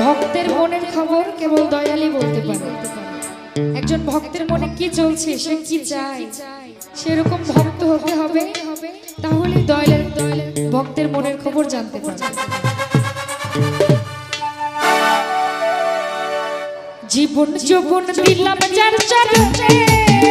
ভক্তের মনের খবর কেবল দয়ালি বলতে পারে। একজন ভক্তের মনে কি চলছে, সে কি চায়? সেরকম ভক্ত হতে হবে। তাহলে দয়ালের ভক্তের মনের খবর জানতে পারবে জীবন জীবন দিলাম যার চরণে।